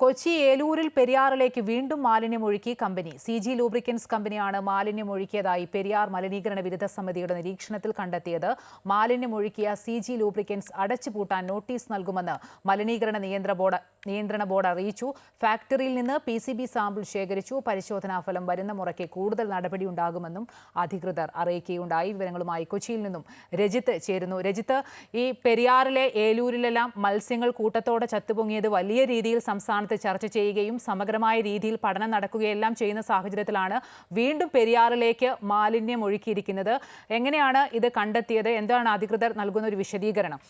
കൊച്ചി ഏലൂരിൽ പെരിയാറിലേക്ക് വീണ്ടും മാലിന്യം ഒഴുക്കി കമ്പനി. സി ജി ലൂബ്രിക്കൻസ് കമ്പനിയാണ് മാലിന്യം ഒഴുക്കിയതായി പെരിയാർ മലിനീകരണ വിരുദ്ധ സമിതിയുടെ നിരീക്ഷണത്തിൽ കണ്ടെത്തിയത്. മാലിന്യം ഒഴുക്കിയ സി ജി ലൂബ്രിക്കൻസ് അടച്ചുപൂട്ടാൻ നോട്ടീസ് നൽകുമെന്ന് മലിനീകരണ നിയന്ത്രണ ബോർഡ് നിയന്ത്രണ ബോർഡ് അറിയിച്ചു. ഫാക്ടറിയിൽ നിന്ന് പി സി ബി സാമ്പിൾ ശേഖരിച്ചു. പരിശോധനാ ഫലം വരുന്ന മുറയ്ക്ക് കൂടുതൽ നടപടിയുണ്ടാകുമെന്നും അധികൃതർ അറിയിക്കുകയുണ്ടായി. വിവരങ്ങളുമായി കൊച്ചിയിൽ നിന്നും രജിത്ത് ചേരുന്നു. രജിത്ത് ഈ പെരിയാറിലെ ഏലൂരിലെല്ലാം മത്സ്യങ്ങൾ കൂട്ടത്തോടെ ചത്തുപൊങ്ങിയത് വലിയ രീതിയിൽ സംസ്ഥാനത്ത് ചർച്ച ചെയ്യുകയും സമഗ്രമായ രീതിയിൽ പഠനം നടക്കുകയെല്ലാം ചെയ്യുന്ന സാഹചര്യത്തിലാണ് വീണ്ടും പെരിയാറിലേക്ക് മാലിന്യം ഒഴുക്കിയിരിക്കുന്നത്. എങ്ങനെയാണ് ഇത് കണ്ടെത്തിയത്? എന്താണ് അധികൃതർ നൽകുന്ന ഒരു വിശദീകരണം?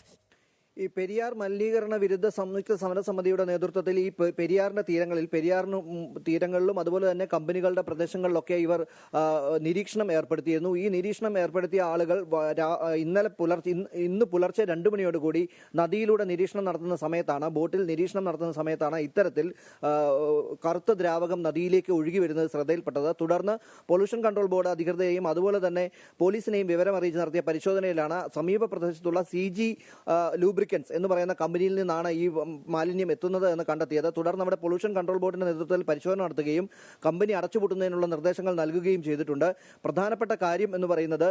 ഈ പെരിയാർ മലിനീകരണ വിരുദ്ധ സംയുക്ത സമരസമിതിയുടെ നേതൃത്വത്തിൽ ഈ പെരിയാറിന്റെ തീരങ്ങളിൽ പെരിയാറിന് തീരങ്ങളിലും അതുപോലെ തന്നെ കമ്പനികളുടെ പ്രദേശങ്ങളിലൊക്കെ ഇവർ നിരീക്ഷണം ഏർപ്പെടുത്തിയിരുന്നു. ഈ നിരീക്ഷണം ഏർപ്പെടുത്തിയ ആളുകൾ ഇന്നലെ പുലർച്ചെ ഇന്ന് പുലർച്ചെ രണ്ടു മണിയോടുകൂടി നദിയിലൂടെ നിരീക്ഷണം നടത്തുന്ന സമയത്താണ് ബോട്ടിൽ നിരീക്ഷണം നടത്തുന്ന സമയത്താണ് ഇത്തരത്തിൽ കറുത്ത ദ്രാവകം നദിയിലേക്ക് ഒഴുകി വരുന്നത് ശ്രദ്ധയിൽപ്പെട്ടത്. തുടർന്ന് പൊല്യൂഷൻ കൺട്രോൾ ബോർഡ് അധികൃതരെയും അതുപോലെ തന്നെ പോലീസിനെയും വിവരം അറിയിച്ച് നടത്തിയ പരിശോധനയിലാണ് സമീപ പ്രദേശത്തുള്ള സി ജി ലൂബ്രിക്കൻസ് എന്ന് പറയുന്ന കമ്പനിയിൽ നിന്നാണ് ഈ മാലിന്യം എത്തുന്നത് എന്ന് കണ്ടെത്തിയത്. തുടർന്ന് അവിടെ പൊല്യൂഷൻ കൺട്രോൾ ബോർഡിന്റെ നേതൃത്വത്തിൽ പരിശോധന നടത്തുകയും കമ്പനി അടച്ചുപൂട്ടുന്നതിനുള്ള നിർദ്ദേശങ്ങൾ നൽകുകയും ചെയ്തിട്ടുണ്ട്. പ്രധാനപ്പെട്ട കാര്യം എന്ന് പറയുന്നത്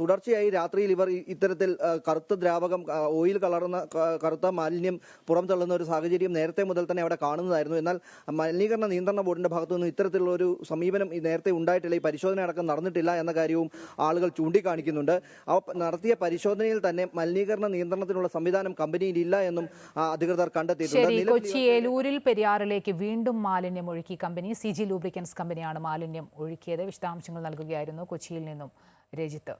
തുടർച്ചയായി രാത്രിയിൽ ഇവർ ഇത്തരത്തിൽ കറുത്ത ദ്രാവകം ഓയിൽ കളർന്ന കറുത്ത മാലിന്യം പുറംതള്ളുന്ന ഒരു സാഹചര്യം നേരത്തെ മുതൽ തന്നെ അവിടെ കാണുന്നതായിരുന്നു. എന്നാൽ മലിനീകരണ നിയന്ത്രണ ബോർഡിന്റെ ഭാഗത്തുനിന്ന് ഇത്തരത്തിലുള്ള ഒരു സമീപനം നേരത്തെ ഉണ്ടായിട്ടില്ല. ഈ പരിശോധന അടക്കം നടന്നിട്ടില്ല എന്ന കാര്യവും ആളുകൾ ചൂണ്ടിക്കാണിക്കുന്നുണ്ട്. നടത്തിയ പരിശോധനയിൽ തന്നെ മലിനീകരണ നിയന്ത്രണത്തിനുള്ള സംവിധാനം കമ്പനിയിൽ ഇല്ല എന്നും അധികൃതർ കണ്ടെത്തിയിട്ടുണ്ട്. കൊച്ചി ഏലൂരിൽ പെരിയാറിലേക്ക് വീണ്ടും മാലിന്യം ഒഴുക്കി. കമ്പനി സി ജി ലൂബ്രിക്കൻസ് കമ്പനിയാണ് മാലിന്യം ഒഴുക്കിയത്. വിശദാംശങ്ങൾ നൽകുകയായിരുന്നു കൊച്ചിയിൽ നിന്നും രജിത്ത്.